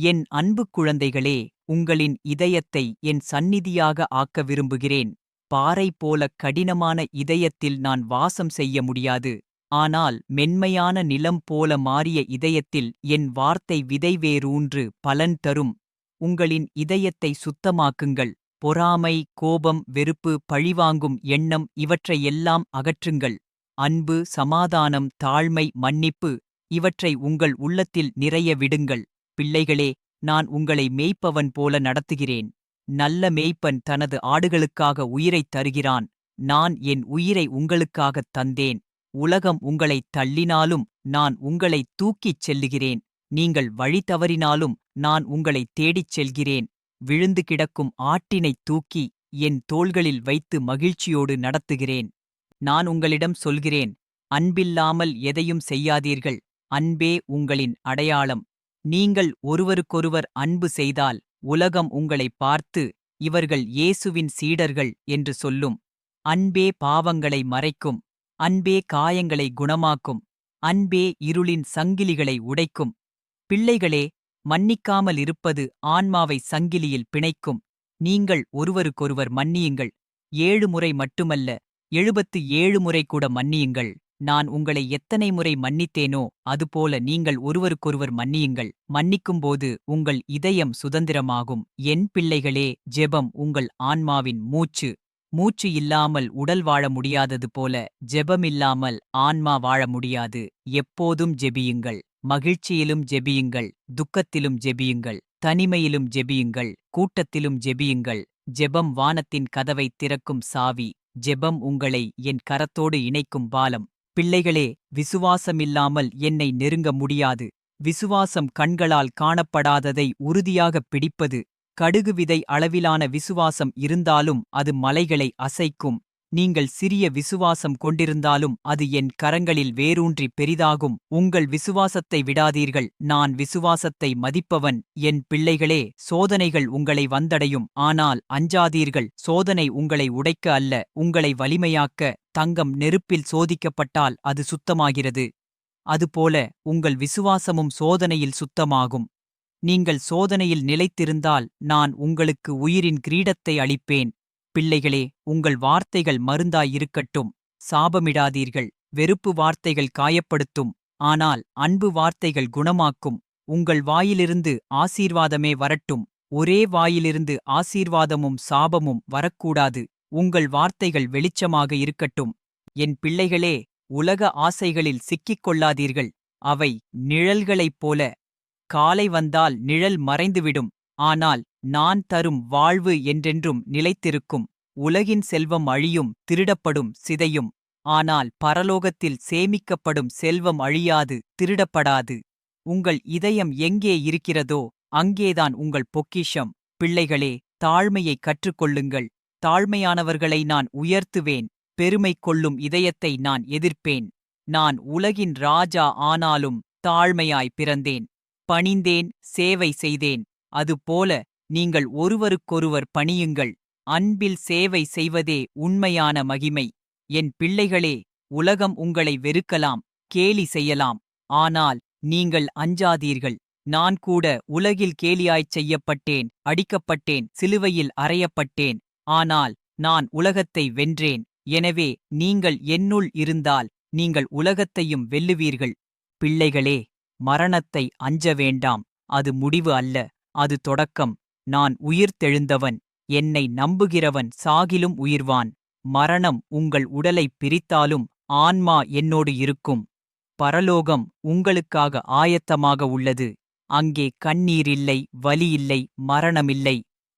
என் அன்பு குழந்தைகளே உங்களின் இதயத்தை என் சந்நிதியாக ஆக்க விரும்புகிறேன். பாறை போல கடினமான இதயத்தில் நான் வாசம் செய்ய முடியாது. ஆனால் மென்மையான நிலம் போல மாறிய இதயத்தில் என் வார்த்தை விதைவேரூன்று பலன் தரும். உங்களின் இதயத்தை சுத்தமாக்குங்கள். பொறாமை கோபம் வெறுப்பு பழிவாங்கும் எண்ணம் இவற்றையெல்லாம் அகற்றுங்கள். அன்பு சமாதானம் தாழ்மை மன்னிப்பு இவற்றை உங்கள் உள்ளத்தில் நிறைய விடுங்கள். பிள்ளைகளே நான் உங்களை மேய்ப்பவன் போல நடத்துகிறேன். நல்ல மேய்ப்பன் தனது ஆடுகளுக்காக உயிரைத் தருகிறான். நான் என் உயிரை உங்களுக்காகத் தந்தேன். உலகம் உங்களைத் தள்ளினாலும் நான் உங்களைத் தூக்கிச் செல்லுகிறேன். நீங்கள் வழி தவறினாலும் நான் உங்களைத் தேடிச் செல்கிறேன். விழுந்து கிடக்கும் ஆட்டினைத் தூக்கி என் தோள்களில் வைத்து மகிழ்ச்சியோடு நடத்துகிறேன். நான் உங்களிடம் சொல்கிறேன் அன்பில்லாமல் எதையும் செய்யாதீர்கள். அன்பே உங்களின் அடையாளம். நீங்கள் ஒருவருக்கொருவர் அன்பு செய்தால் உலகம் உங்களைப் பார்த்து இவர்கள் இயேசுவின் சீடர்கள் என்று சொல்லும். அன்பே பாவங்களை மறைக்கும். அன்பே காயங்களை குணமாக்கும். அன்பே இருளின் சங்கிலிகளை உடைக்கும். பிள்ளைகளே மன்னிக்காமல் இருப்பது ஆன்மாவை சங்கிலியில் பிணைக்கும். நீங்கள் ஒருவருக்கொருவர் மன்னியுங்கள். ஏழு முறை மட்டுமல்ல எழுபத்து ஏழு முறை கூட மன்னியுங்கள். நான் உங்களை எத்தனை முறை மன்னித்தேனோ அதுபோல நீங்கள் ஒருவருக்கொருவர் மன்னியுங்கள். மன்னிக்கும்போது உங்கள் இதயம் சுதந்திரமாகும். என் பிள்ளைகளே ஜெபம் உங்கள் ஆன்மாவின் மூச்சு. மூச்சு இல்லாமல் உடல் வாழ முடியாதது போல ஜெபமில்லாமல் ஆன்மா வாழ முடியாது. எப்போதும் ஜெபியுங்கள். மகிழ்ச்சியிலும் ஜெபியுங்கள். துக்கத்திலும் ஜெபியுங்கள். தனிமையிலும் ஜெபியுங்கள். கூட்டத்திலும் ஜெபியுங்கள். ஜெபம் வானத்தின் கதவை திறக்கும் சாவி. ஜெபம் உங்களை என் கரத்தோடு இணைக்கும் பாலம். பிள்ளைகளே விசுவாசமில்லாமல் என்னை நெருங்க முடியாது. விசுவாசம் கண்களால் காணப்படாததை உறுதியாகப் பிடிப்பது கடுகு விதை அளவிலான விசுவாசம் இருந்தாலும் அது மலைகளை அசைக்கும். நீங்கள் சிறிய விசுவாசம் கொண்டிருந்தாலும் அது என் கரங்களில் வேரூன்றி பெரிதாகும். உங்கள் விசுவாசத்தை விடாதீர்கள். நான் விசுவாசத்தை மதிப்பவன். என் பிள்ளைகளே சோதனைகள் உங்களை வந்தடையும். ஆனால் அஞ்சாதீர்கள். சோதனை உங்களை உடைக்க அல்ல. உங்களை வலிமையாக்க தங்கம் நெருப்பில் சோதிக்கப்பட்டால் அது சுத்தமாகிறது. அதுபோல உங்கள் விசுவாசமும் சோதனையில் சுத்தமாகும். நீங்கள் சோதனையில் நிலைத்திருந்தால் நான் உங்களுக்கு உயிரின் கிரீடத்தை அளிப்பேன். பிள்ளைகளே உங்கள் வார்த்தைகள் மருந்தாயிருக்கட்டும். சாபமிடாதீர்கள். வெறுப்பு வார்த்தைகள் காயப்படுத்தும். ஆனால் அன்பு வார்த்தைகள் குணமாக்கும். உங்கள் வாயிலிருந்து ஆசீர்வாதமே வரட்டும். ஒரே வாயிலிருந்து ஆசீர்வாதமும் சாபமும் வரக்கூடாது. உங்கள் வார்த்தைகள் வெளிச்சமாக இருக்கட்டும். என் பிள்ளைகளே உலக ஆசைகளில் சிக்கிக் கொள்ளாதீர்கள் அவை நிழல்களைப் போல. காலை வந்தால் நிழல் மறைந்துவிடும். ஆனால் நான் தரும் வாழ்வு என்றென்றும் நிலைத்திருக்கும். உலகின் செல்வம் அழியும் திருடப்படும் சிதையும். ஆனால் பரலோகத்தில் சேமிக்கப்படும் செல்வம் அழியாது திருடப்படாது. உங்கள் இதயம் எங்கே இருக்கிறதோ அங்கேதான் உங்கள் பொக்கிஷம். பிள்ளைகளே தாழ்மையை கற்றுக்கொள்ளுங்கள். தாழ்மையானவர்களை நான் உயர்த்துவேன். பெருமை கொள்ளும் இதயத்தை நான் எதிர்ப்பேன். நான் உலகின் ராஜா ஆனாலும் தாழ்மையாய் பிறந்தேன். பணிந்தேன் சேவை செய்தேன். அதுபோல நீங்கள் ஒருவருக்கொருவர் பணியுங்கள். அன்பில் சேவை செய்வதே உண்மையான மகிமை. என் பிள்ளைகளே உலகம் உங்களை வெறுக்கலாம் கேலி செய்யலாம். ஆனால் நீங்கள் அஞ்சாதீர்கள். நான் கூட உலகில் கேலியாய்ச் செய்யப்பட்டேன் அடிக்கப்பட்டேன் சிலுவையில் அறையப்பட்டேன். ஆனால் நான் உலகத்தை வென்றேன். எனவே நீங்கள் என்னுள் இருந்தால் நீங்கள் உலகத்தையும் வெல்லுவீர்கள். பிள்ளைகளே மரணத்தை அஞ்ச வேண்டாம். அது முடிவு அல்ல அது தொடக்கம். நான் உயிர்த்தெழுந்தவன் என்னை நம்புகிறவன் சாகிலும் உயிர்வான். மரணம் உங்கள் உடலைப் பிரித்தாலும் ஆன்மா என்னோடு இருக்கும். பரலோகம் உங்களுக்காக ஆயத்தமாக உள்ளது. அங்கே கண்ணீரில்லை வலியில்லை மரணமில்லை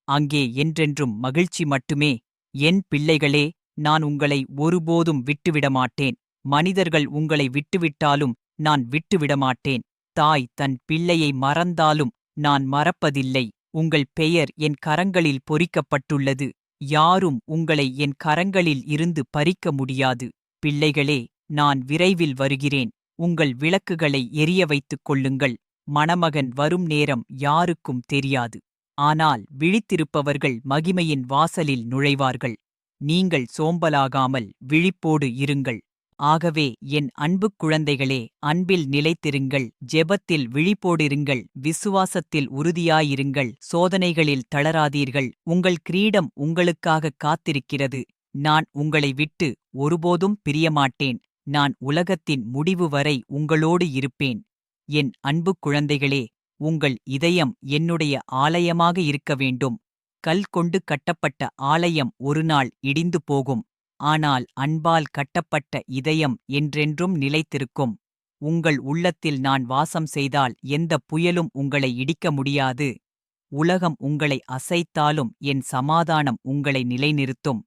அங்கே என்றென்றும் மகிழ்ச்சி மட்டுமே. என் பிள்ளைகளே நான் உங்களை ஒருபோதும் விட்டுவிடமாட்டேன். மனிதர்கள் உங்களை விட்டுவிட்டாலும் நான் விட்டுவிடமாட்டேன். தாய் தன் பிள்ளையை மறந்தாலும் நான் மறப்பதில்லை. உங்கள் பெயர் என் கரங்களில் பொறிக்கப்பட்டுள்ளது. யாரும் உங்களை என் கரங்களில் இருந்து பறிக்க முடியாது. பிள்ளைகளே நான் விரைவில் வருகிறேன். உங்கள் விளக்குகளை எரிய வைத்துக் கொள்ளுங்கள். மணமகன் வரும் நேரம் யாருக்கும் தெரியாது. ஆனால் விழித்திருப்பவர்கள் மகிமையின் வாசலில் நுழைவார்கள். நீங்கள் சோம்பலாகாமல் விழிப்போடு இருங்கள். ஆகவே என் அன்புக் குழந்தைகளே அன்பில் நிலைத்திருங்கள் ஜெபத்தில் விழிப்போடிருங்கள் விசுவாசத்தில் உறுதியாயிருங்கள் சோதனைகளில் தளராதீர்கள் உங்கள் கிரீடம் உங்களுக்காக காத்திருக்கிறது நான் உங்களை விட்டு ஒருபோதும் பிரியமாட்டேன் நான் உலகத்தின் முடிவு வரை உங்களோடு இருப்பேன். என் அன்புக் குழந்தைகளே உங்கள் இதயம் என்னுடைய ஆலயமாக இருக்க வேண்டும் கல் கொண்டு கட்டப்பட்ட ஆலயம் ஒருநாள் இடிந்து போகும். ஆனால் அன்பால் கட்டப்பட்ட இதயம் என்றென்றும் நிலைத்திருக்கும். உங்கள் உள்ளத்தில் நான் வாசம் செய்தால் எந்த புயலும் உங்களை இடிக்க முடியாது. உலகம் உங்களை அசைத்தாலும் என் சமாதானம் உங்களை நிலைநிறுத்தும்.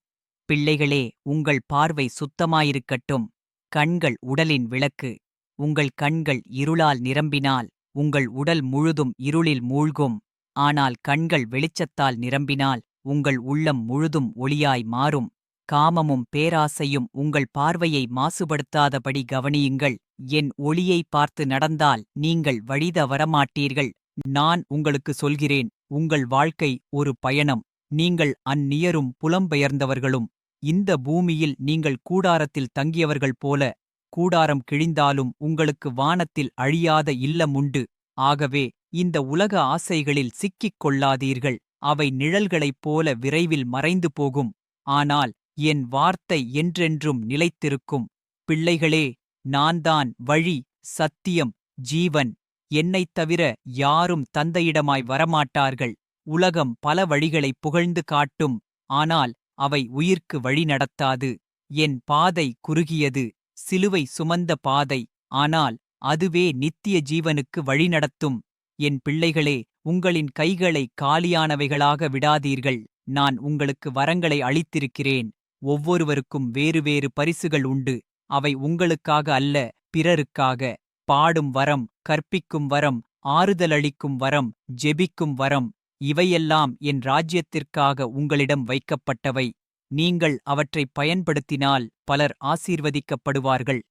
பிள்ளைகளே உங்கள் பார்வை சுத்தமாயிருக்கட்டும். கண்கள் உடலின் விளக்கு. உங்கள் கண்கள் இருளால் நிரம்பினால் உங்கள் உடல் முழுதும் இருளில் மூழ்கும். ஆனால் கண்கள் வெளிச்சத்தால் நிரம்பினால் உங்கள் உள்ளம் முழுதும் ஒளியாய் மாறும். காமமும் பேராசையும் உங்கள் பார்வையை மாசுபடுத்தாதபடி கவனியுங்கள். என் ஒளியை பார்த்து நடந்தால் நீங்கள் வழித வரமாட்டீர்கள். நான் உங்களுக்கு சொல்கிறேன் உங்கள் வாழ்க்கை ஒரு பயணம். நீங்கள் அந்நியரும் புலம்பெயர்ந்தவர்களும். இந்த பூமியில் நீங்கள் கூடாரத்தில் தங்கியவர்கள் போல கூடாரம் கிழிந்தாலும் உங்களுக்கு வானத்தில் அழியாத இல்லமுண்டு ஆகவே இந்த உலக ஆசைகளில் சிக்கிக் கொள்ளாதீர்கள். அவை நிழல்களைப் போல விரைவில் மறைந்து போகும். ஆனால் என் வார்த்தை என்றென்றும் நிலைத்திருக்கும். பிள்ளைகளே நான்தான் வழி சத்தியம் ஜீவன். என்னைத் தவிர யாரும் தந்தையிடமாய் வரமாட்டார்கள். உலகம் பல வழிகளை புகழ்ந்து காட்டும். ஆனால் அவை உயிர்க்கு வழி நடத்தாது. என் பாதை குறுகியது. சிலுவை சுமந்த பாதை. ஆனால் அதுவே நித்திய ஜீவனுக்கு வழிநடத்தும் என் பிள்ளைகளே உங்களின் கைகளை காலியானவைகளாக விடாதீர்கள். நான் உங்களுக்கு வரங்களை அளித்திருக்கிறேன். ஒவ்வொருவருக்கும் வேறு வேறு பரிசுகள் உண்டு. அவை உங்களுக்காக அல்ல பிறருக்காக. பாடும் வரம் கற்பிக்கும் வரம் ஆறுதலளிக்கும் வரம் ஜெபிக்கும் வரம் இவையெல்லாம் என் ராஜ்யத்திற்காக உங்களிடம் வைக்கப்பட்டவை. நீங்கள் அவற்றைப் பயன்படுத்தினால் பலர் ஆசீர்வதிக்கப்படுவார்கள்.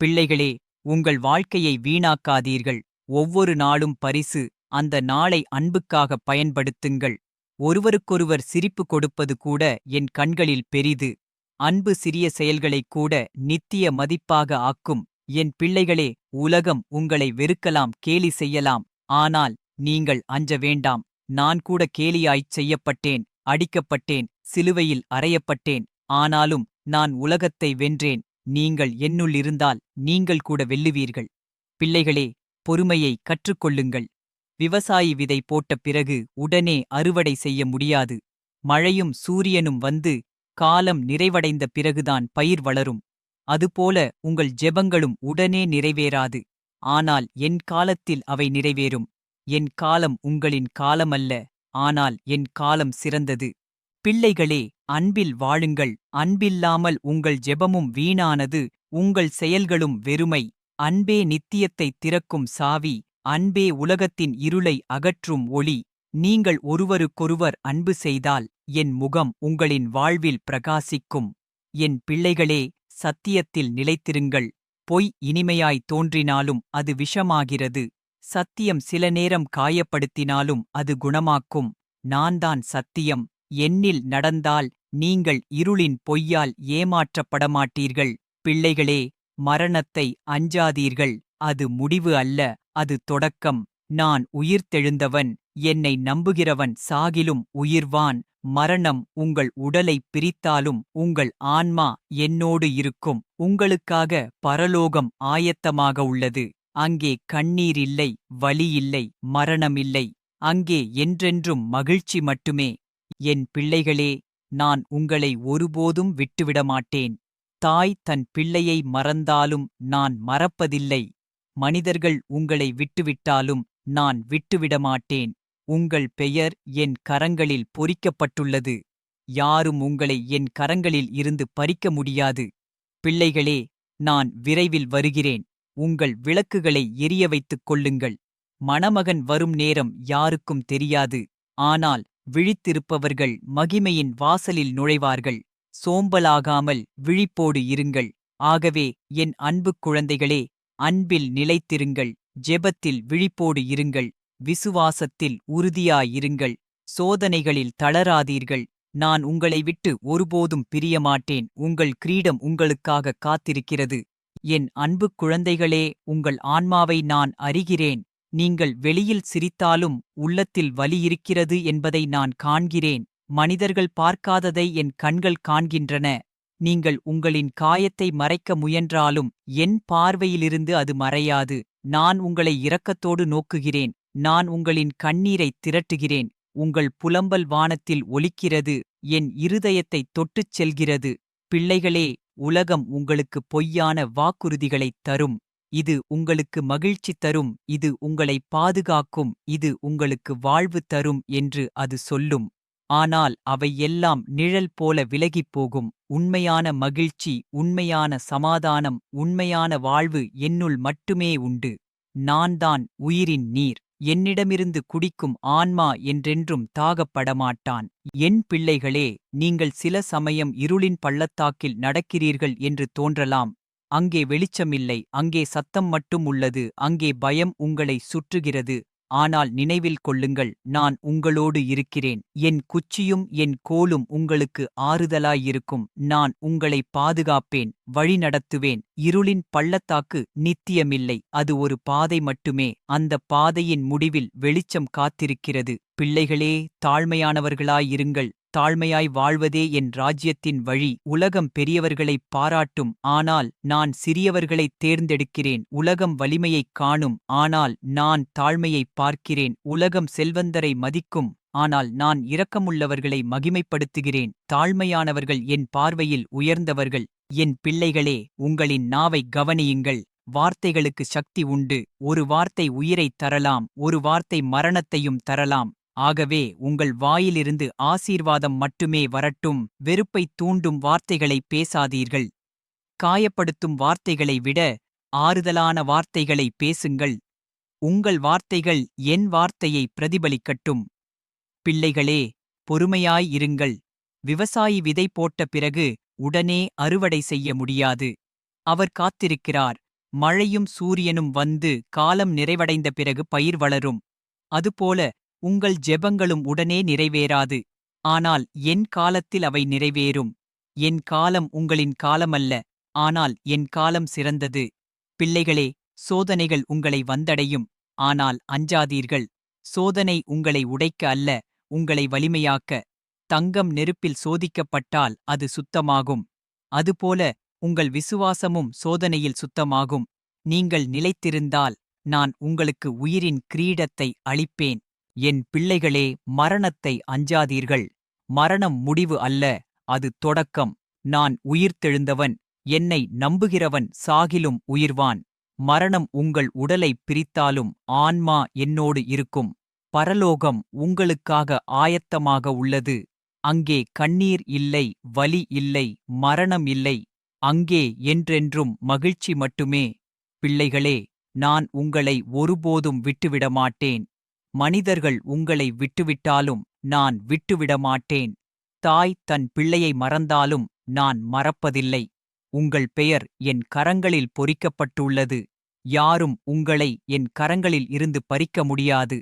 பிள்ளைகளே உங்கள் வாழ்க்கையை வீணாக்காதீர்கள். ஒவ்வொரு நாளும் பரிசு அந்த நாளை அன்புக்காகப் பயன்படுத்துங்கள். ஒருவருக்கொருவர் சிரிப்பு கொடுப்பது கூட என் கண்களில் பெரிது. அன்பு சிறிய செயல்களைக் கூட நித்திய மதிப்பாக ஆக்கும். என் பிள்ளைகளே உலகம் உங்களை வெறுக்கலாம் கேலி செய்யலாம். ஆனால் நீங்கள் அஞ்ச வேண்டாம். நான் கூட கேலியாய்ச் செய்யப்பட்டேன் அடிக்கப்பட்டேன் சிலுவையில் அறையப்பட்டேன். ஆனாலும் நான் உலகத்தை வென்றேன். நீங்கள் என்னுள் இருந்தால் நீங்கள் கூட வெல்லுவீர்கள். பிள்ளைகளே பொறுமையை கற்றுக்கொள்ளுங்கள். விவசாயி விதை போட்ட பிறகு உடனே அறுவடை செய்ய முடியாது. மழையும் சூரியனும் வந்து காலம் நிறைவடைந்த பிறகுதான் பயிர் வளரும். அதுபோல உங்கள் ஜெபங்களும் உடனே நிறைவேறாது. ஆனால் என் காலத்தில் அவை நிறைவேறும். என் காலம் உங்களின் காலமல்ல. ஆனால் என் காலம் சிறந்தது. பிள்ளைகளே அன்பில் வாழுங்கள். அன்பில்லாமல் உங்கள் ஜெபமும் வீணானது. உங்கள் செயல்களும் வெறுமை. அன்பே நித்தியத்தைத் திறக்கும் சாவி. அன்பே உலகத்தின் இருளை அகற்றும் ஒளி. நீங்கள் ஒருவருக்கொருவர் அன்பு செய்தால் என் முகம் உங்களின் வாழ்வில் பிரகாசிக்கும். என் பிள்ளைகளே சத்தியத்தில் நிலைத்திருங்கள். பொய் இனிமையாய் தோன்றினாலும் அது விஷமாகிறது. சத்தியம் சில நேரம் காயப்படுத்தினாலும் அது குணமாக்கும். நான்தான் சத்தியம். என்னில் நடந்தால் நீங்கள் இருளின் பொய்யால் ஏமாற்றப்படமாட்டீர்கள். பிள்ளைகளே மரணத்தை அஞ்சாதீர்கள். அது முடிவு அல்ல அது தொடக்கம். நான் உயிர்த்தெழுந்தவன் என்னை நம்புகிறவன் சாகிலும் உயிர்வான். மரணம் உங்கள் உடலைப் பிரித்தாலும் உங்கள் ஆன்மா என்னோடு இருக்கும். உங்களுக்காக பரலோகம் ஆயத்தமாக உள்ளது. அங்கே கண்ணீர் இல்லை வலி இல்லை மரணமில்லை அங்கே என்றென்றும் மகிழ்ச்சி மட்டுமே. என் பிள்ளைகளே நான் உங்களை ஒருபோதும் விட்டுவிடமாட்டேன். தாய் தன் பிள்ளையை மறந்தாலும் நான் மறப்பதில்லை. மனிதர்கள் உங்களை விட்டுவிட்டாலும் நான் விட்டுவிடமாட்டேன். உங்கள் பெயர் என் கரங்களில் பொறிக்கப்பட்டுள்ளது. யாரும் உங்களை என் கரங்களில் இருந்து பறிக்க முடியாது. பிள்ளைகளே நான் விரைவில் வருகிறேன். உங்கள் விளக்குகளை எரிய வைத்துக் கொள்ளுங்கள். மணமகன் வரும் நேரம் யாருக்கும் தெரியாது. ஆனால் விழித்திருப்பவர்கள் மகிமையின் வாசலில் நுழைவார்கள். சோம்பலாகாமல் விழிப்போடு இருங்கள். ஆகவே என் அன்புக் குழந்தைகளே அன்பில் நிலைத்திருங்கள் ஜெபத்தில் விழிப்போடு இருங்கள் விசுவாசத்தில் உறுதியாயிருங்கள் சோதனைகளில் தளராதீர்கள். நான் உங்களை விட்டு ஒருபோதும் பிரியமாட்டேன் உங்கள் கிரீடம் உங்களுக்காக காத்திருக்கிறது. என் அன்புக் குழந்தைகளே உங்கள் ஆன்மாவை நான் அறிகிறேன். நீங்கள் வெளியில் சிரித்தாலும் உள்ளத்தில் வலி இருக்கிறது என்பதை நான் காண்கிறேன். மனிதர்கள் பார்க்காததை என் கண்கள் காண்கின்றன. நீங்கள் உங்களின் காயத்தை மறைக்க முயன்றாலும் என் பார்வையிலிருந்து அது மறையாது. நான் உங்களை இரக்கத்தோடு நோக்குகிறேன். நான் உங்களின் கண்ணீரைத் திரட்டுகிறேன். உங்கள் புலம்பல் வானத்தில் ஒலிக்கிறது. என் இருதயத்தைத் தொட்டுச் செல்கிறது. பிள்ளைகளே உலகம் உங்களுக்கு பொய்யான வாக்குறுதிகளைத் தரும். இது உங்களுக்கு மகிழ்ச்சி தரும். இது உங்களை பாதுகாக்கும். இது உங்களுக்கு வாழ்வு தரும் என்று அது சொல்லும். ஆனால் அவை எல்லாம் நிழல் போல விலகிப் போகும் உண்மையான மகிழ்ச்சி உண்மையான சமாதானம் உண்மையான வாழ்வு என்னுள் மட்டுமே உண்டு. நான்தான் உயிரின் நீர். என்னிடமிருந்து குடிக்கும் ஆன்மா என்றென்றும் தாகப்படமாட்டான். என் பிள்ளைகளே நீங்கள் சில சமயம் இருளின் பள்ளத்தாக்கில் நடக்கிறீர்கள் என்று தோன்றலாம். அங்கே வெளிச்சமில்லை அங்கே சத்தம் மட்டும் உள்ளது அங்கே பயம் உங்களை சுற்றுகிறது. ஆனால் நினைவில் கொள்ளுங்கள் நான் உங்களோடு இருக்கிறேன். என் குச்சியும் என் கோலும் உங்களுக்கு ஆறுதலாயிருக்கும். நான் உங்களை பாதுகாப்பேன் வழிநடத்துவேன் இருளின் பள்ளத்தாக்கு நித்தியமில்லை அது ஒரு பாதை மட்டுமே. அந்த பாதையின் முடிவில் வெளிச்சம் காத்திருக்கிறது. பிள்ளைகளே தாழ்மையானவர்களாயிருங்கள். தாழ்மையாய் வாழ்வதே என் ராஜ்யத்தின் வழி. உலகம் பெரியவர்களைப் பாராட்டும். ஆனால் நான் சிறியவர்களைத் தேர்ந்தெடுக்கிறேன். உலகம் வலிமையைக் காணும். ஆனால் நான் தாழ்மையைப் பார்க்கிறேன். உலகம் செல்வந்தரை மதிக்கும். ஆனால் நான் இரக்கமுள்ளவர்களை மகிமைப்படுத்துகிறேன். தாழ்மையானவர்கள் என் பார்வையில் உயர்ந்தவர்கள். என் பிள்ளைகளே உங்களின் நாவை கவனியுங்கள். வார்த்தைகளுக்கு சக்தி உண்டு. ஒரு வார்த்தை உயிரைத் தரலாம். ஒரு வார்த்தை மரணத்தையும் தரலாம். ஆகவே உங்கள் வாயிலிருந்து ஆசீர்வாதம் மட்டுமே வரட்டும் வெறுப்பைத் தூண்டும் வார்த்தைகளை பேசாதீர்கள். காயப்படுத்தும் வார்த்தைகளை விட ஆறுதலான வார்த்தைகளை பேசுங்கள். உங்கள் வார்த்தைகள் என் வார்த்தையை பிரதிபலிக்கட்டும். பிள்ளைகளே பொறுமையாய் இருங்கள். விவசாயி விதை போட்ட பிறகு உடனே அறுவடை செய்ய முடியாது. அவர் காத்திருக்கிறார். மழையும் சூரியனும் வந்து காலம் நிறைவடைந்த பிறகு பயிர் வளரும். அதுபோல உங்கள் ஜெபங்களும் உடனே நிறைவேறாது. ஆனால் என் காலத்தில் அவை நிறைவேறும். என் காலம் உங்களின் காலமல்ல. ஆனால் என் காலம் சிறந்தது. பிள்ளைகளே சோதனைகள் உங்களை வந்தடையும். ஆனால் அஞ்சாதீர்கள். சோதனை உங்களை உடைக்க அல்ல உங்களை வலிமையாக்க. தங்கம் நெருப்பில் சோதிக்கப்பட்டால் அது சுத்தமாகும். அதுபோல உங்கள் விசுவாசமும் சோதனையில் சுத்தமாகும். நீங்கள் நிலைத்திருந்தால் நான் உங்களுக்கு உயிரின் கிரீடத்தை அளிப்பேன். என் பிள்ளைகளே மரணத்தை அஞ்சாதீர்கள். மரணம் முடிவு அல்ல அது தொடக்கம். நான் உயிர்த்தெழுந்தவன் என்னை நம்புகிறவன் சாகிலும் உயிர்வான். மரணம் உங்கள் உடலை பிரித்தாலும் ஆன்மா என்னோடு இருக்கும். பரலோகம் உங்களுக்காக ஆயத்தமாக உள்ளது. அங்கே கண்ணீர் இல்லை வலி இல்லை மரணம் இல்லை. அங்கே என்றென்றும் மகிழ்ச்சி மட்டுமே. பிள்ளைகளே நான் உங்களை ஒருபோதும் விட்டுவிடமாட்டேன். மனிதர்கள் உங்களை விட்டுவிட்டாலும் நான் விட்டுவிடமாட்டேன். தாய் தன் பிள்ளையை மறந்தாலும் நான் மறப்பதில்லை. உங்கள் பெயர் என் கரங்களில் பொறிக்கப்பட்டுள்ளது. யாரும் உங்களை என் கரங்களில் இருந்து பறிக்க முடியாது.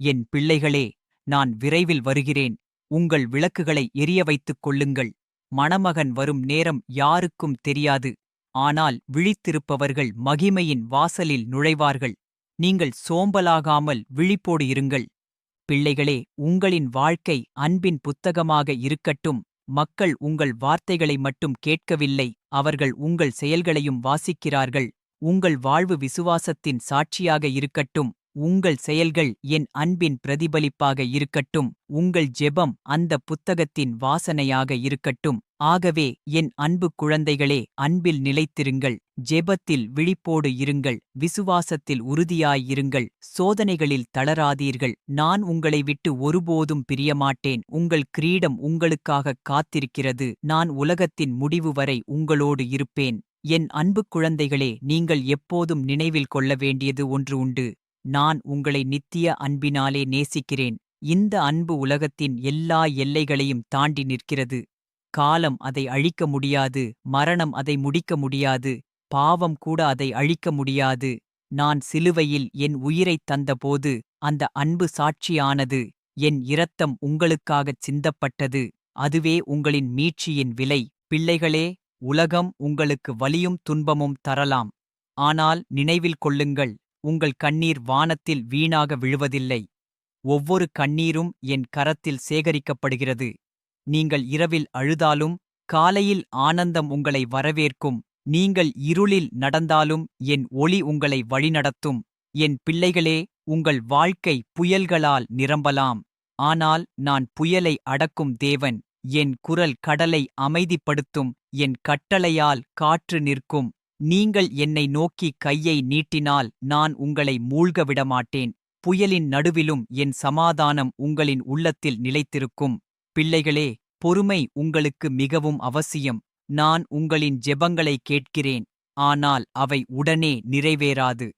என் பிள்ளைகளே நான் விரைவில் வருகிறேன். உங்கள் விளக்குகளை எரிய வைத்துக் கொள்ளுங்கள். மணமகன் வரும் நேரம் யாருக்கும் தெரியாது. ஆனால் விழித்திருப்பவர்கள் மகிமையின் வாசலில் நுழைவார்கள். நீங்கள் சோம்பலாகாமல் விழிப்போடு இருங்கள். பிள்ளைகளே உங்களின் வாழ்க்கை அன்பின் புத்தகமாக இருக்கட்டும். மக்கள் உங்கள் வார்த்தைகளை மட்டும் கேட்கவில்லை அவர்கள் உங்கள் செயல்களையும் வாசிக்கிறார்கள். உங்கள் வாழ்வு விசுவாசத்தின் சாட்சியாக இருக்கட்டும். உங்கள் செயல்கள் என் அன்பின் பிரதிபலிப்பாக இருக்கட்டும். உங்கள் ஜெபம் அந்த புத்தகத்தின் வாசனையாக இருக்கட்டும். ஆகவே என் அன்பு குழந்தைகளே அன்பில் நிலைத்திருங்கள். ஜெபத்தில் விழிப்போடு இருங்கள். விசுவாசத்தில் உறுதியாயிருங்கள். சோதனைகளில் தளராதீர்கள். நான் உங்களை விட்டு ஒருபோதும் பிரியமாட்டேன். உங்கள் கிரீடம் உங்களுக்காக காத்திருக்கிறது. நான் உலகத்தின் முடிவு வரை உங்களோடு இருப்பேன். என் அன்பு குழந்தைகளே நீங்கள் எப்போதும் நினைவில் கொள்ள வேண்டியது ஒன்று உண்டு. நான் உங்களை நித்திய அன்பினாலே நேசிக்கிறேன். இந்த அன்பு உலகத்தின் எல்லா எல்லைகளையும் தாண்டி நிற்கிறது. காலம் அதை அழிக்க முடியாது. மரணம் அதை முடிக்க முடியாது. பாவம் கூட அதை அழிக்க முடியாது. நான் சிலுவையில் என் உயிரைத் தந்தபோது அந்த அன்பு சாட்சியானது என் இரத்தம் உங்களுக்காகச் சிந்தப்பட்டது. அதுவே உங்களின் மீட்சியின் விலை. பிள்ளைகளே உலகம் உங்களுக்கு வலியும் துன்பமும் தரலாம். ஆனால் நினைவில் கொள்ளுங்கள் உங்கள் கண்ணீர் வானத்தில் வீணாக விழுவதில்லை. ஒவ்வொரு கண்ணீரும் என் கரத்தில் சேகரிக்கப்படுகிறது. நீங்கள் இரவில் அழுதாலும் காலையில் ஆனந்தம் உங்களை வரவேற்கும். நீங்கள் இருளில் நடந்தாலும் என் ஒளி உங்களை வழிநடத்தும். என் பிள்ளைகளே உங்கள் வாழ்க்கை புயல்களால் நிரம்பலாம். ஆனால் நான் புயலை அடக்கும் தேவன். என் குரல் கடலை அமைதிப்படுத்தும். என் கட்டளையால் காற்று நிற்கும். நீங்கள் என்னை நோக்கி கையை நீட்டினால் நான் உங்களை மூழ்க விடமாட்டேன். புயலின் நடுவிலும் என் சமாதானம் உங்களின் உள்ளத்தில் நிலைத்திருக்கும். பிள்ளைகளே பொறுமை உங்களுக்கு மிகவும் அவசியம். நான் உங்களின் ஜெபங்களை கேட்கிறேன். ஆனால் அவை உடனே நிறைவேறாது.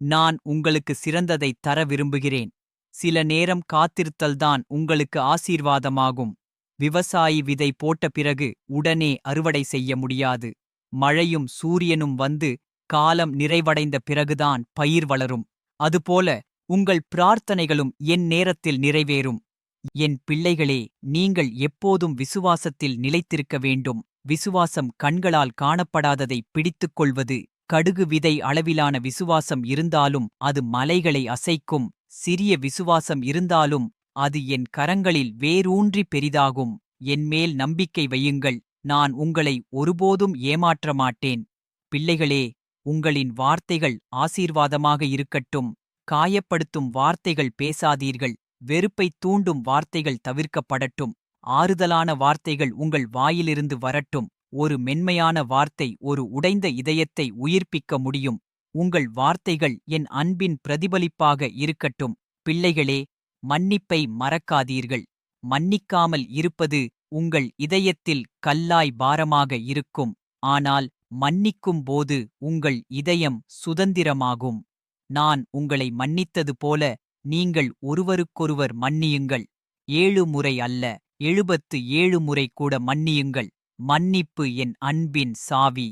நான் உங்களுக்கு சிறந்ததை தர விரும்புகிறேன். சில நேரம் காத்திருத்தல்தான் உங்களுக்கு ஆசீர்வாதமாகும். விவசாயி விதை போட்ட பிறகு உடனே அறுவடை செய்ய முடியாது. மழையும் சூரியனும் வந்து காலம் நிறைவடைந்த பிறகுதான் பயிர் வளரும். அதுபோல உங்கள் பிரார்த்தனைகளும் என் நேரத்தில் நிறைவேறும். என் பிள்ளைகளே நீங்கள் எப்போதும் விசுவாசத்தில் நிலைத்திருக்க வேண்டும். விசுவாசம் கண்களால் காணப்படாததை பிடித்துக் கொள்வது கடுகு விதை அளவிலான விசுவாசம் இருந்தாலும் அது மலைகளை அசைக்கும். சிறிய விசுவாசம் இருந்தாலும் அது என் கரங்களில் வேரூன்றி பெரிதாகும். என்மேல் நம்பிக்கை வையுங்கள். நான் உங்களை ஒருபோதும் ஏமாற்ற மாட்டேன் பிள்ளைகளே உங்களின் வார்த்தைகள் ஆசீர்வாதமாக இருக்கட்டும். காயப்படுத்தும் வார்த்தைகள் பேசாதீர்கள். வெறுப்பை தூண்டும் வார்த்தைகள் தவிர்க்கப்படட்டும். ஆறுதலான வார்த்தைகள் உங்கள் வாயிலிருந்து வரட்டும். ஒரு மென்மையான வார்த்தை ஒரு உடைந்த இதயத்தை உயிர்ப்பிக்க முடியும். உங்கள் வார்த்தைகள் என் அன்பின் பிரதிபலிப்பாக இருக்கட்டும். பிள்ளைகளே மன்னிப்பை மறக்காதீர்கள். மன்னிக்காமல் இருப்பது உங்கள் இதயத்தில் கல்லாய் பாரமாக இருக்கும் ஆனால் மன்னிக்கும் போது உங்கள் இதயம் சுதந்திரமாகும். நான் உங்களை மன்னித்தது போல நீங்கள் ஒருவருக்கொருவர் மன்னியுங்கள். ஏழு முறை அல்ல எழுபத்து ஏழு முறை கூட மன்னியுங்கள். மன்னிப்பு என் அன்பின் சாவி.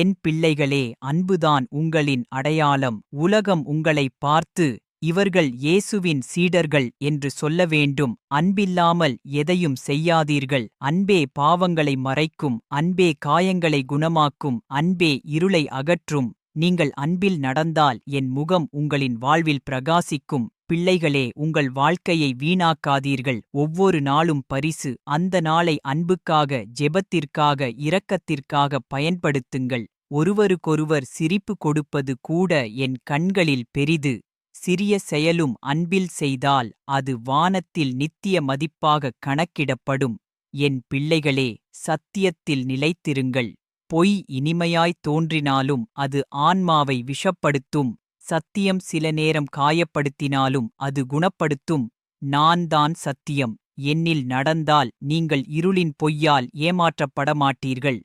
என் பிள்ளைகளே அன்புதான் உங்களின் அடையாளம். உலகம் உங்களை பார்த்து இவர்கள் இயேசுவின் சீடர்கள் என்று சொல்ல வேண்டும் அன்பில்லாமல் எதையும் செய்யாதீர்கள். அன்பே பாவங்களை மறைக்கும். அன்பே காயங்களை குணமாக்கும். அன்பே இருளை அகற்றும். நீங்கள் அன்பில் நடந்தால் என் முகம் உங்களின் வாழ்வில் பிரகாசிக்கும். பிள்ளைகளே உங்கள் வாழ்க்கையை வீணாக்காதீர்கள். ஒவ்வொரு நாளும் பரிசு. அந்த நாளை அன்புக்காக ஜெபத்திற்காக இரக்கத்திற்காக பயன்படுத்துங்கள். ஒருவருக்கொருவர் சிரிப்பு கொடுப்பது கூட என் கண்களில் பெரிது. சிறிய செயலும் அன்பில் செய்தால் அது வானத்தில் நித்திய மதிப்பாக கணக்கிடப்படும். என் பிள்ளைகளே சத்தியத்தில் நிலைத்திருங்கள். பொய் இனிமையாய் தோன்றினாலும் அது ஆன்மாவை விஷப்படுத்தும். சத்தியம் சில நேரம் காயப்படுத்தினாலும் அது குணப்படுத்தும். நான் தான் சத்தியம். என்னில் நடந்தால் நீங்கள் இருளின் பொய்யால் ஏமாற்றப்பட மாட்டீர்கள்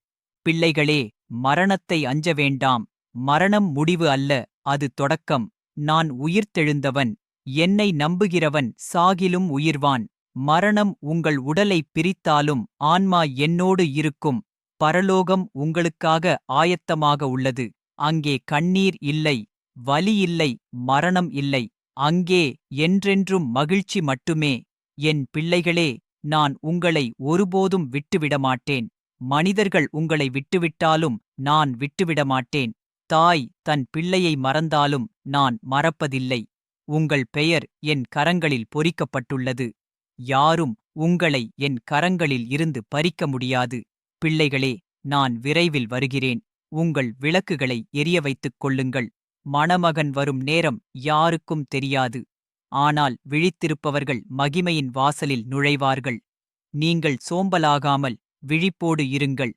பிள்ளைகளே மரணத்தை அஞ்ச வேண்டாம். மரணம் முடிவு அல்ல அது தொடக்கம். நான் உயிர்த்தெழுந்தவன் என்னை நம்புகிறவன் சாகிலும் உயிர்வான். மரணம் உங்கள் உடலை பிரித்தாலும் ஆன்மா என்னோடு இருக்கும். பரலோகம் உங்களுக்காக ஆயத்தமாக உள்ளது. அங்கே கண்ணீர் இல்லை வலி இல்லை மரணம் இல்லை. அங்கே என்றென்றும் மகிழ்ச்சி மட்டுமே. என் பிள்ளைகளே நான் உங்களை ஒருபோதும் விட்டுவிடமாட்டேன். மனிதர்கள் உங்களை விட்டுவிட்டாலும் நான் விட்டுவிடமாட்டேன். தாய் தன் பிள்ளையை மறந்தாலும் நான் மறப்பதில்லை. உங்கள் பெயர் என் கரங்களில் பொறிக்கப்பட்டுள்ளது. யாரும் உங்களை என் கரங்களில் இருந்து பறிக்க முடியாது. பிள்ளைகளே நான் விரைவில் வருகிறேன். உங்கள் விளக்குகளை எரிய வைத்துக் கொள்ளுங்கள். மணமகன் வரும் நேரம் யாருக்கும் தெரியாது. ஆனால் விழித்திருப்பவர்கள் மகிமையின் வாசலில் நுழைவார்கள். நீங்கள் சோம்பலாகாமல் விழிப்போடு இருங்கள்.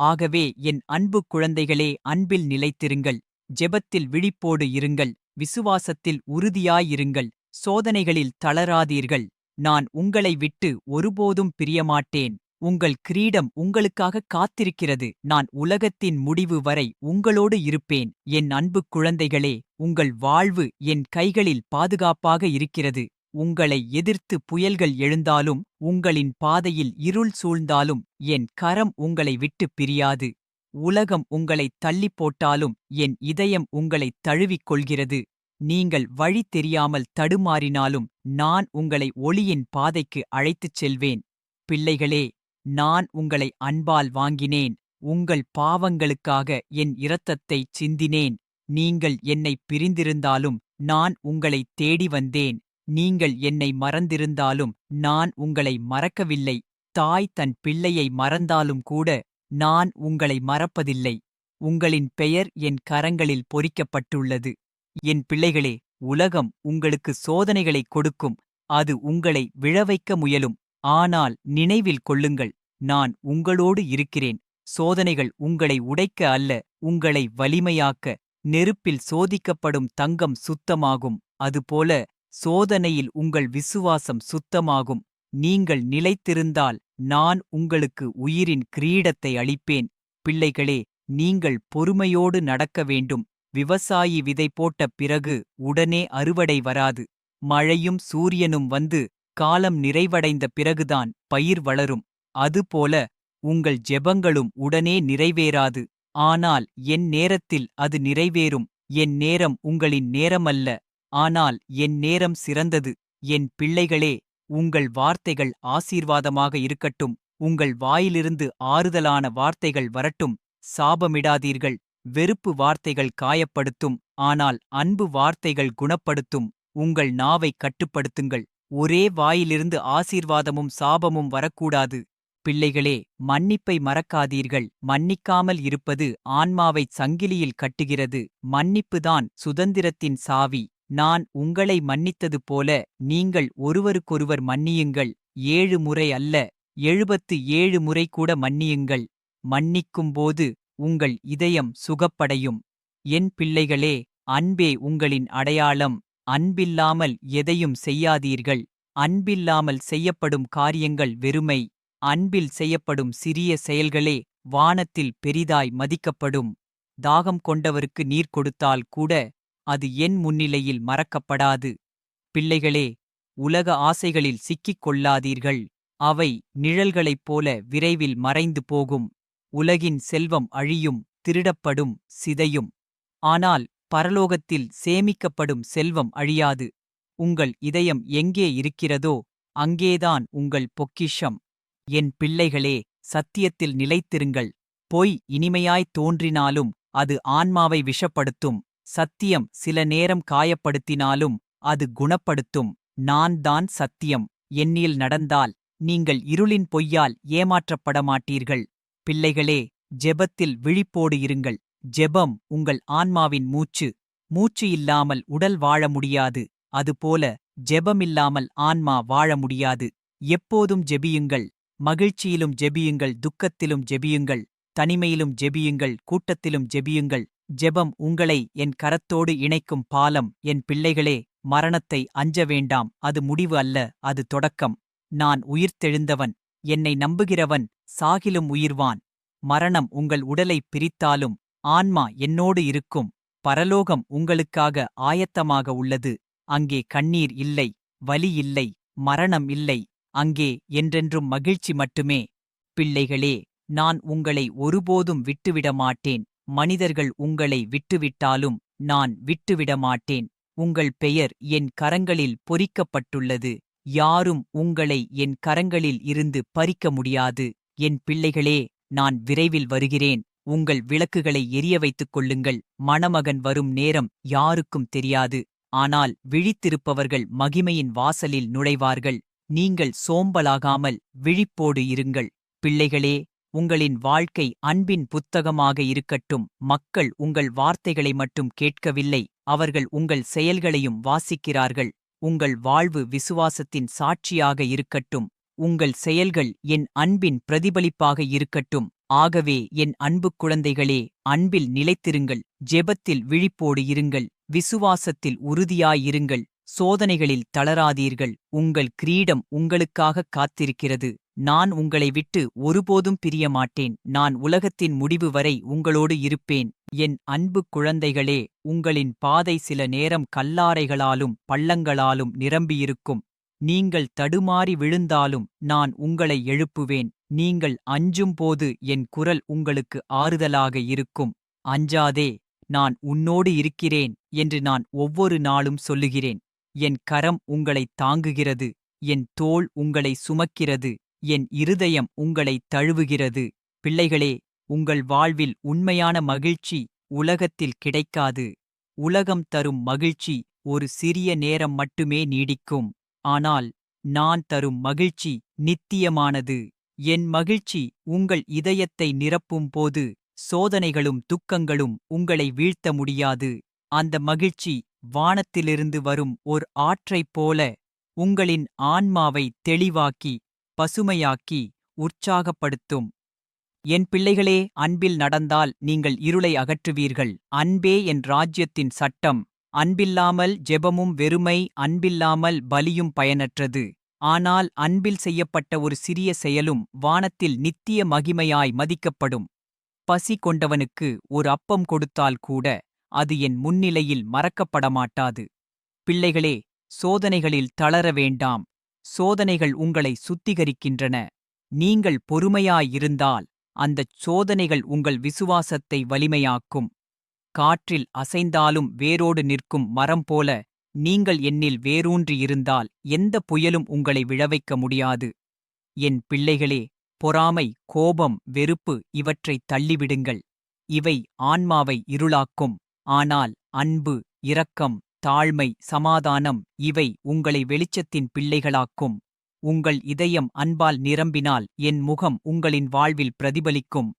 ஆகவே என் அன்பு குழந்தைகளே அன்பில் நிலைத்திருங்கள். ஜெபத்தில் விழிப்போடு இருங்கள். விசுவாசத்தில் உறுதியாயிருங்கள். சோதனைகளில் தளராதீர்கள். நான் உங்களை விட்டு ஒருபோதும் பிரியமாட்டேன். உங்கள் கிரீடம் உங்களுக்காக காத்திருக்கிறது. நான் உலகத்தின் முடிவு வரை உங்களோடு இருப்பேன். என் அன்பு குழந்தைகளே உங்கள் வாழ்வு என் கைகளில் பாதுகாப்பாக இருக்கிறது. உங்களை எதிர்த்து புயல்கள் எழுந்தாலும் உங்களின் பாதையில் இருள் சூழ்ந்தாலும் என் கரம் உங்களை விட்டு பிரியாது. உலகம் உங்களை தள்ளிப் போட்டாலும் என் இதயம் உங்களை தழுவிக் கொள்கிறது நீங்கள் வழி தெரியாமல் தடுமாறினாலும் நான் உங்களை ஒளியின் பாதைக்கு அழைத்துச் செல்வேன். பிள்ளைகளே நான் உங்களை அன்பால் வாங்கினேன். உங்கள் பாவங்களுக்காக என் இரத்தத்தைச் சிந்தினேன். நீங்கள் என்னைப் பிரிந்திருந்தாலும் நான் உங்களைத் தேடி வந்தேன். நீங்கள் என்னை மறந்திருந்தாலும் நான் உங்களை மறக்கவில்லை. தாய் தன் பிள்ளையை மறந்தாலும் கூட நான் உங்களை மறப்பதில்லை. உங்களின் பெயர் என் கரங்களில் பொறிக்கப்பட்டுள்ளது. என் பிள்ளைகளே உலகம் உங்களுக்கு சோதனைகளைக் கொடுக்கும். அது உங்களை விழவைக்க முயலும். ஆனால் நினைவில் கொள்ளுங்கள் நான் உங்களோடு இருக்கிறேன். சோதனைகள் உங்களை உடைக்க அல்ல உங்களை வலிமையாக்க. நெருப்பில் சோதிக்கப்படும் தங்கம் சுத்தமாகும். அதுபோல சோதனையில் உங்கள் விசுவாசம் சுத்தமாகும். நீங்கள் நிலைத்திருந்தால் நான் உங்களுக்கு உயிரின் கிரீடத்தை அளிப்பேன். பிள்ளைகளே நீங்கள் பொறுமையோடு நடக்க வேண்டும். விவசாயி விதை போட்ட பிறகு உடனே அறுவடை வராது. மழையும் சூரியனும் வந்து காலம் நிறைவடைந்த பிறகுதான் பயிர் வளரும். அதுபோல உங்கள் ஜெபங்களும் உடனே நிறைவேறாது. ஆனால் என் நேரத்தில் அது நிறைவேறும். என் நேரம் உங்களின் நேரமல்ல. ஆனால் என் நேரம் சிறந்தது. என் பிள்ளைகளே உங்கள் வார்த்தைகள் ஆசீர்வாதமாக இருக்கட்டும். உங்கள் வாயிலிருந்து ஆறுதலான வார்த்தைகள் வரட்டும். சாபமிடாதீர்கள். வெறுப்பு வார்த்தைகள் காயப்படுத்தும். ஆனால் அன்பு வார்த்தைகள் குணப்படுத்தும். உங்கள் நாவைக் கட்டுப்படுத்துங்கள். ஒரே வாயிலிருந்து ஆசீர்வாதமும் சாபமும் வரக்கூடாது. பிள்ளைகளே மன்னிப்பை மறக்காதீர்கள். மன்னிக்காமல் இருப்பது ஆன்மாவைச் சங்கிலியில் கட்டுகிறது. மன்னிப்புதான் சுதந்திரத்தின் சாவி. நான் உங்களை மன்னித்தது போல நீங்கள் ஒருவருக்கொருவர் மன்னியுங்கள். ஏழு முறை அல்ல எழுபத்து ஏழு முறை கூட மன்னியுங்கள். மன்னிக்கும்போது உங்கள் இதயம் சுகப்படையும். என் பிள்ளைகளே அன்பே உங்களின் அடையாளம். அன்பில்லாமல் எதையும் செய்யாதீர்கள். அன்பில்லாமல் செய்யப்படும் காரியங்கள் வெறுமை. அன்பில் செய்யப்படும் சிறிய செயல்களே வானத்தில் பெரிதாய் மதிக்கப்படும். தாகம் கொண்டவருக்கு நீர் கொடுத்தால் கூட அது என் முன்னிலையில் மறக்கப்படாது. பிள்ளைகளே உலக ஆசைகளில் சிக்கிக் கொள்ளாதீர்கள் அவை நிழல்களைப் போல விரைவில் மறைந்து போகும். உலகின் செல்வம் அழியும் திருடப்படும் சிதையும். ஆனால் பரலோகத்தில் சேமிக்கப்படும் செல்வம் அழியாது. உங்கள் இதயம் எங்கே இருக்கிறதோ அங்கேதான் உங்கள் பொக்கிஷம். என் பிள்ளைகளே சத்தியத்தில் நிலைத்திருங்கள். பொய் இனிமையாய் தோன்றினாலும் அது ஆன்மாவை விஷப்படுத்தும். சத்தியம் சில நேரம் காயப்படுத்தினாலும் அது குணப்படுத்தும். நான் தான் சத்தியம். என்னில் நடந்தால் நீங்கள் இருளின் பொய்யால் ஏமாற்றப்பட மாட்டீர்கள் பிள்ளைகளே ஜெபத்தில் விழிப்போடு இருங்கள். ஜெபம் உங்கள் ஆன்மாவின் மூச்சு. மூச்சு இல்லாமல் உடல் வாழ முடியாது. அதுபோல ஜெபமில்லாமல் ஆன்மா வாழ முடியாது. எப்போதும் ஜெபியுங்கள். மகிழ்ச்சியிலும் ஜெபியுங்கள். துக்கத்திலும் ஜெபியுங்கள். தனிமையிலும் ஜெபியுங்கள். கூட்டத்திலும் ஜெபியுங்கள். ஜெபம் உங்களை என் கரத்தோடு இணைக்கும் பாலம் என் பிள்ளைகளே மரணத்தை அஞ்ச வேண்டாம் அது முடிவு அல்ல அது தொடக்கம். நான் உயிர்த்தெழுந்தவன் என்னை நம்புகிறவன் சாகிலும் உயிர்வான். மரணம் உங்கள் உடலை பிரித்தாலும் ஆன்மா என்னோடு இருக்கும் பரலோகம் உங்களுக்காக ஆயத்தமாக உள்ளது. அங்கே கண்ணீர் இல்லை வலி இல்லை மரணம் இல்லை அங்கே என்றென்றும் மகிழ்ச்சி மட்டுமே. பிள்ளைகளே நான் உங்களை ஒருபோதும் விட்டுவிட மாட்டேன் மனிதர்கள் உங்களை விட்டுவிட்டாலும் நான் விட்டுவிடமாட்டேன். உங்கள் பெயர் என் கரங்களில் பொறிக்கப்பட்டுள்ளது. யாரும் உங்களை என் கரங்களில் இருந்து பறிக்க முடியாது. என் பிள்ளைகளே நான் விரைவில் வருகிறேன். உங்கள் விளக்குகளை எரிய வைத்துக் கொள்ளுங்கள். மணமகன் வரும் நேரம் யாருக்கும் தெரியாது. ஆனால் விழித்திருப்பவர்கள் மகிமையின் வாசலில் நுழைவார்கள். நீங்கள் சோம்பலாகாமல் விழிப்போடு இருங்கள். பிள்ளைகளே உங்களின் வாழ்க்கை அன்பின் புத்தகமாக இருக்கட்டும். மக்கள் உங்கள் வார்த்தைகளை மட்டும் கேட்கவில்லை. அவர்கள் உங்கள் செயல்களையும் வாசிக்கிறார்கள். உங்கள் வாழ்வு விசுவாசத்தின் சாட்சியாக இருக்கட்டும். உங்கள் செயல்கள் என் அன்பின் பிரதிபலிப்பாக இருக்கட்டும். ஆகவே என் அன்பு குழந்தைகளே அன்பில் நிலைத்திருங்கள். ஜெபத்தில் விழிப்போடு இருங்கள். விசுவாசத்தில் உறுதியாயிருங்கள். சோதனைகளில் தளராதீர்கள். உங்கள் கிரீடம் உங்களுக்காகக் காத்திருக்கிறது. நான் உங்களை விட்டு ஒருபோதும் பிரிய மாட்டேன் நான் உலகத்தின் முடிவு வரை உங்களோடு இருப்பேன். என் அன்பு குழந்தைகளே உங்களின் பாதை சில நேரம் கல்லாரைகளாலும் பள்ளங்களாலும் நிரம்பியிருக்கும். நீங்கள் தடுமாறி விழுந்தாலும் நான் உங்களை எழுப்புவேன். நீங்கள் அஞ்சும்போது என் குரல் உங்களுக்கு ஆறுதலாக இருக்கும். அஞ்சாதே நான் உன்னோடு இருக்கிறேன் என்று நான் ஒவ்வொரு நாளும் சொல்லுகிறேன். என் கரம் உங்களைத் தாங்குகிறது. என் தோள் உங்களை சுமக்கிறது. என் இருதயம் உங்களை தழுவுகிறது. பிள்ளைகளே உங்கள் வாழ்வில் உண்மையான மகிழ்ச்சி உலகத்தில் கிடைக்காது. உலகம் தரும் மகிழ்ச்சி ஒரு சிறிய நேரம் மட்டுமே நீடிக்கும். ஆனால் நான் தரும் மகிழ்ச்சி நித்தியமானது. என் மகிழ்ச்சி உங்கள் இதயத்தை நிரப்பும் போது சோதனைகளும் துக்கங்களும் உங்களை வீழ்த்த முடியாது. அந்த மகிழ்ச்சி வானத்திலிருந்து வரும் ஓர் ஆற்றைப் போல உங்களின் ஆன்மாவை தெளிவாக்கி பசுமையாக்கி உற்சாகப்படுத்தும். என் பிள்ளைகளே அன்பில் நடந்தால் நீங்கள் இருளை அகற்றுவீர்கள். அன்பே என் ராஜ்யத்தின் சட்டம். அன்பில்லாமல் ஜெபமும் வெறுமை அன்பில்லாமல் பலியும் பயனற்றது. ஆனால் அன்பில் செய்யப்பட்ட ஒரு சிறிய செயலும் வானத்தில் நித்திய மகிமையாய் மதிக்கப்படும். பசி கொண்டவனுக்கு ஒரு அப்பம் கொடுத்தால் கூட அது என் முன்னிலையில் மறக்கப்படமாட்டாது. பிள்ளைகளே சோதனைகளில் தளர வேண்டாம். சோதனைகள் உங்களை சுத்திகரிக்கின்றன. நீங்கள் பொறுமையாயிருந்தால் அந்தச் சோதனைகள் உங்கள் விசுவாசத்தை வலிமையாக்கும். காற்றில் அசைந்தாலும் வேரோடு நிற்கும் மரம் போல நீங்கள் என்னில் வேரூன்றியிருந்தால் எந்த புயலும் உங்களை விழவைக்க முடியாது. என் பிள்ளைகளே பொறாமை கோபம் வெறுப்பு இவற்றைத் தள்ளிவிடுங்கள். இவை ஆன்மாவை இருளாக்கும். ஆனால் அன்பு இரக்கம் தாழ்மை சமாதானம் இவை உங்களை வெளிச்சத்தின் பிள்ளைகளாக்கும். உங்கள் இதயம் அன்பால் நிரம்பினால் என் முகம் உங்களின் வாழ்வில் பிரதிபலிக்கும்.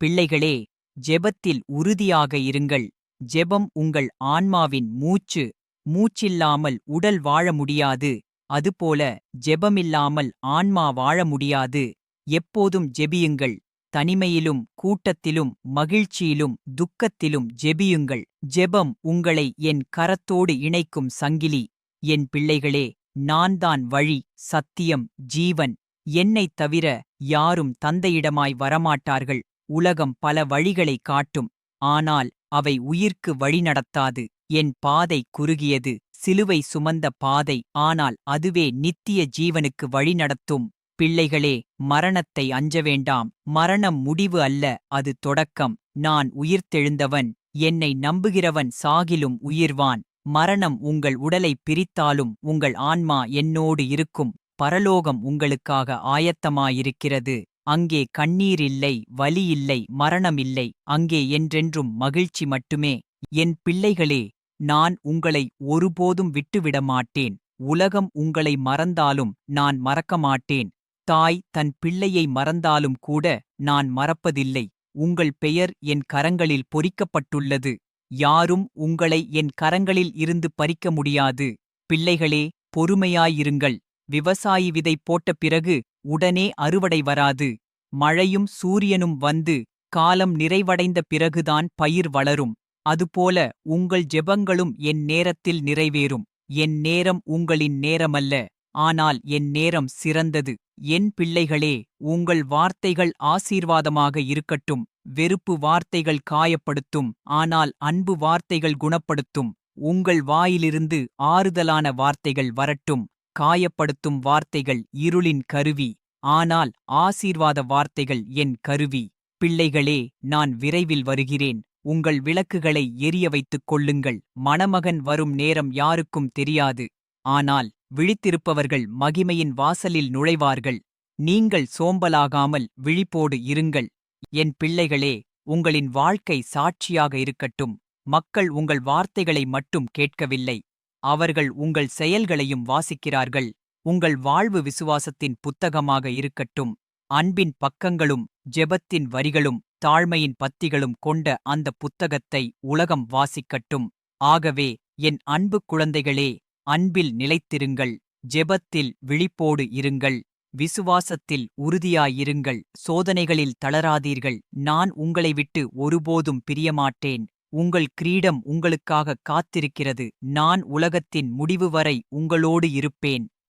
பிள்ளைகளே ஜெபத்தில் உறுதியாக இருங்கள். ஜெபம் உங்கள் ஆன்மாவின் மூச்சு மூச்சில்லாமல் உடல் வாழ முடியாது. அதுபோல ஜெபமில்லாமல் ஆன்மா வாழ முடியாது. எப்போதும் ஜெபியுங்கள். தனிமையிலும் கூட்டத்திலும் மகிழ்ச்சியிலும் துக்கத்திலும் ஜெபியுங்கள். ஜெபம் உங்களை என் கரத்தோடு இணைக்கும் சங்கிலி. என் பிள்ளைகளே நான்தான் வழி சத்தியம் ஜீவன். என்னைத் தவிர யாரும் தந்தையிடமாய் வரமாட்டார்கள். உலகம் பல வழிகளை காட்டும். ஆனால் அவை உயிர்க்கு வழிநடத்தாது. என் பாதை குறுகியது. சிலுவை சுமந்த பாதை. ஆனால் அதுவே நித்திய ஜீவனுக்கு வழிநடத்தும். பிள்ளைகளே மரணத்தை அஞ்ச வேண்டாம் மரணம் முடிவு அல்ல அது தொடக்கம். நான் உயிர்த்தெழுந்தவன் என்னை நம்புகிறவன் சாகிலும் உயிர்வான். மரணம் உங்கள் உடலை பிரித்தாலும் உங்கள் ஆன்மா என்னோடு இருக்கும். பரலோகம் உங்களுக்காக ஆயத்தமாயிருக்கிறது. அங்கே கண்ணீர் இல்லை வலி இல்லை மரணம் இல்லை. அங்கே என்றென்றும் மகிழ்ச்சி மட்டுமே. என் பிள்ளைகளே நான் உங்களை ஒருபோதும் விட்டுவிட மாட்டேன் உலகம் உங்களை மறந்தாலும் நான் மறக்க மாட்டேன் தாய் தன் பிள்ளையை மறந்தாலும் கூட நான் மறப்பதில்லை. உங்கள் பெயர் என் கரங்களில் பொறிக்கப்பட்டுள்ளது. யாரும் உங்களை என் கரங்களில் இருந்து பறிக்க முடியாது. பிள்ளைகளே பொறுமையாயிருங்கள். விவசாயி விதை போட்ட பிறகு உடனே அறுவடை வராது. மழையும் சூரியனும் வந்து காலம் நிறைவடைந்த பிறகுதான் பயிர் வளரும். அதுபோல உங்கள் ஜெபங்களும் என் நேரத்தில் நிறைவேறும். என் நேரம் உங்களின் நேரமல்ல. ஆனால் என் நேரம் சிறந்தது. என் பிள்ளைகளே உங்கள் வார்த்தைகள் ஆசீர்வாதமாக இருக்கட்டும். வெறுப்பு வார்த்தைகள் காயப்படுத்தும். ஆனால் அன்பு வார்த்தைகள் குணப்படுத்தும். உங்கள் வாயிலிருந்து ஆறுதலான வார்த்தைகள் வரட்டும். காயப்படுத்தும் வார்த்தைகள் இருளின் கருவி. ஆனால் ஆசீர்வாத வார்த்தைகள் என் கருவி. பிள்ளைகளே நான் விரைவில் வருகிறேன். உங்கள் விளக்குகளை எரிய வைத்துக் கொள்ளுங்கள். மணமகன் வரும் நேரம் யாருக்கும் தெரியாது. ஆனால் விழித்திருப்பவர்கள் மகிமையின் வாசலில் நுழைவார்கள். நீங்கள் சோம்பலாகாமல் விழிப்போடு இருங்கள். என் பிள்ளைகளே உங்களின் வாழ்க்கை சாட்சியாக இருக்கட்டும். மக்கள் உங்கள் வார்த்தைகளை மட்டும் கேட்கவில்லை. அவர்கள் உங்கள் செயல்களையும் வாசிக்கிறார்கள். உங்கள் வாழ்வு விசுவாசத்தின் புத்தகமாக இருக்கட்டும். அன்பின் பக்கங்களும் ஜெபத்தின் வரிகளும் தாழ்மையின் பத்திகளும் கொண்ட அந்த புத்தகத்தை உலகம் வாசிக்கட்டும். ஆகவே என் அன்பு குழந்தைகளே அன்பில் நிலைத்திருங்கள் ஜெபத்தில் விழிப்போடு இருங்கள் விசுவாசத்தில் உறுதியாயிருங்கள் சோதனைகளில் தளராதீர்கள். நான் உங்களை விட்டு ஒருபோதும் பிரியமாட்டேன். உங்கள் கிரீடம் உங்களுக்காக காத்திருக்கிறது. நான் உலகத்தின் முடிவு வரை உங்களோடு இருப்பேன்.